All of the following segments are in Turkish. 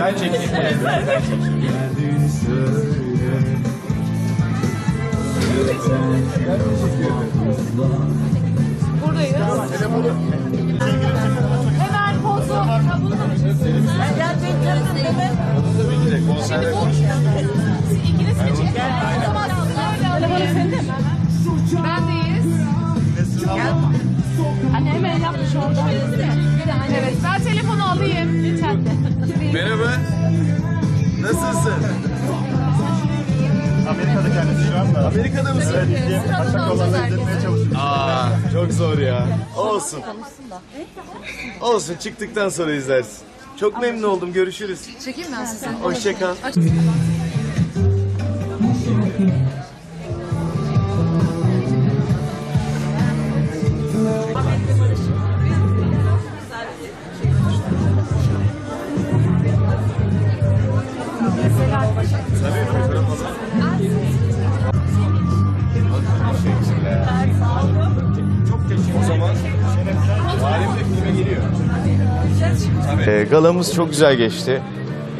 Ben çekeyim. Ben çekeyim. Buradayız. Hemen mi? Şimdi bu. Mi çekin? O zaman öyle? Bendeyiz. Gel. Anne hemen yapmış oldu. Evet ben telefonu alayım. Merhaba. Nasılsın? Amerika'da kendisi şu anda. Amerika'da mısın? Evet, bizi kaçak yollarla izletmeye. Aa, çok zor ya. Olsun. Olsun çıktıktan sonra izlersin. Çok memnun oldum. Görüşürüz. Çekeyim ben sizi. Hoşça kal. Ee, galamız çok güzel geçti.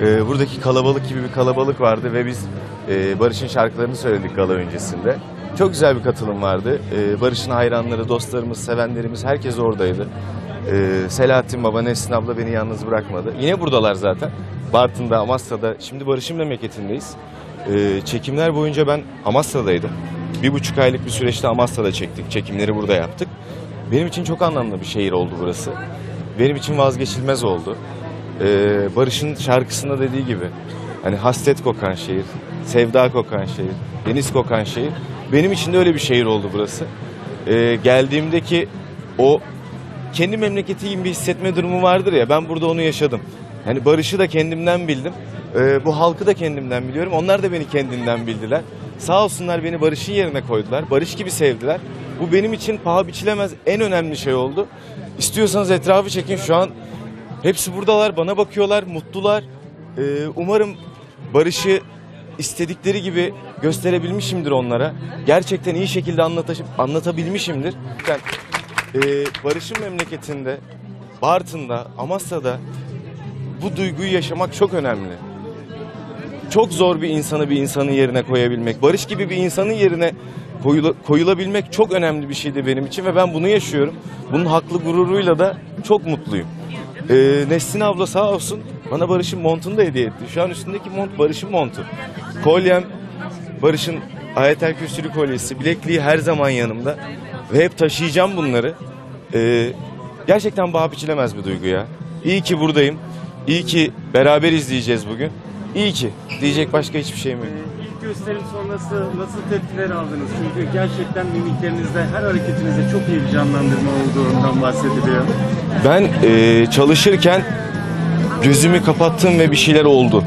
Ee, buradaki kalabalık gibi bir kalabalık vardı ve biz e, Barış'ın şarkılarını söyledik gala öncesinde. Çok güzel bir katılım vardı. Ee, Barış'ın hayranları, dostlarımız, sevenlerimiz herkes oradaydı. Ee, Selahattin Baba, Nesrin abla beni yalnız bırakmadı. Yine buradalar zaten. Bartın'da, Amasya'da. Şimdi Barış'ın memleketindeyiz. Ee, çekimler boyunca ben Amasya'daydım. Bir buçuk aylık bir süreçte Amasya'da çektik. Çekimleri burada yaptık. Benim için çok anlamlı bir şehir oldu burası. Benim için vazgeçilmez oldu. Ee, Barış'ın şarkısında dediği gibi hani hasret kokan şehir, sevda kokan şehir, deniz kokan şehir. Benim için de öyle bir şehir oldu burası. Ee, geldiğimdeki o kendi memleketi gibi hissetme durumu vardır ya ben burada onu yaşadım. Yani Barış'ı da kendimden bildim. Ee, bu halkı da kendimden biliyorum. Onlar da beni kendinden bildiler. Sağ olsunlar beni Barış'ın yerine koydular. Barış gibi sevdiler. Bu benim için paha biçilemez en önemli şey oldu. İstiyorsanız etrafı çekin şu an. Hepsi buradalar, bana bakıyorlar, mutlular. Ee, umarım Barış'ı istedikleri gibi gösterebilmişimdir onlara. Gerçekten iyi şekilde anlataş- anlatabilmişimdir. Ben, e, Barış'ın memleketinde, Bartın'da, Amasya'da bu duyguyu yaşamak çok önemli. Çok zor bir insanı bir insanın yerine koyabilmek. Barış gibi bir insanın yerine koyula- koyulabilmek çok önemli bir şeydi benim için ve ben bunu yaşıyorum. Bunun haklı gururuyla da çok mutluyum. Ee, Nesrin abla sağ olsun bana Barış'ın montunu da hediye etti. Şu an üstündeki mont Barış'ın montu. Kolyem Barış'ın ayetel kürsülü kolyesi, bilekliği her zaman yanımda. Ve hep taşıyacağım bunları. Ee, gerçekten paha biçilemez bir duygu ya. İyi ki buradayım. İyi ki beraber izleyeceğiz bugün. İyi ki. Diyecek başka hiçbir şeyim yok. İlk gösterim sonrası nasıl tepkiler aldınız? Çünkü gerçekten mimiklerinizde, her hareketinizde çok iyi bir canlandırma olduğundan bahsediliyor. Ben e, çalışırken gözümü kapattım ve bir şeyler oldu.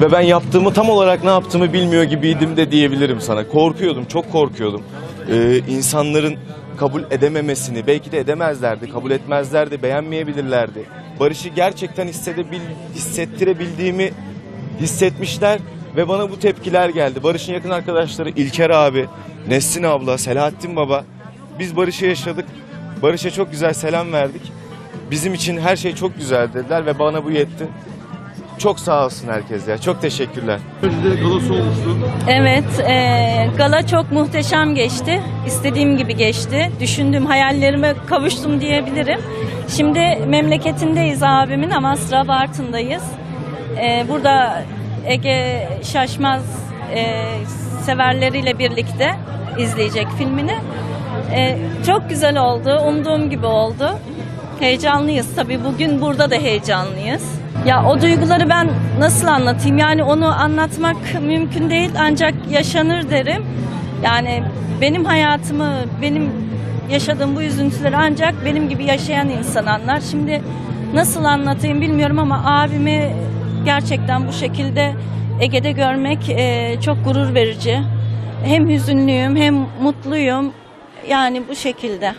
Ve ben yaptığımı tam olarak ne yaptığımı bilmiyor gibiydim de diyebilirim sana. Korkuyordum, çok korkuyordum. E, insanların kabul edememesini, belki de edemezlerdi, kabul etmezlerdi, beğenmeyebilirlerdi. Barış'ı gerçekten hissedebil, hissettirebildiğimi hissetmişler ve bana bu tepkiler geldi. Barış'ın yakın arkadaşları İlker abi, Nesrin abla, Selahattin baba. Biz Barış'ı yaşadık. Barış'a çok güzel selam verdik. Bizim için her şey çok güzel dediler ve bana bu yetti. Çok sağ olsun herkes ya. Çok teşekkürler. Evet, e, gala çok muhteşem geçti. İstediğim gibi geçti. Düşündüğüm hayallerime kavuştum diyebilirim. Şimdi memleketindeyiz abimin Amasra Bartın'dayız. E, burada Ege Şaşmaz e, severleriyle birlikte izleyecek filmini. E, çok güzel oldu, umduğum gibi oldu. Heyecanlıyız tabii bugün burada da heyecanlıyız. Ya o duyguları ben nasıl anlatayım? Yani onu anlatmak mümkün değil ancak yaşanır derim. Yani benim hayatımı, benim yaşadığım bu üzüntüleri ancak benim gibi yaşayan insan anlar. Şimdi nasıl anlatayım bilmiyorum ama abimi gerçekten bu şekilde Ege'de görmek e, çok gurur verici. Hem hüzünlüyüm hem mutluyum. Yani bu şekilde.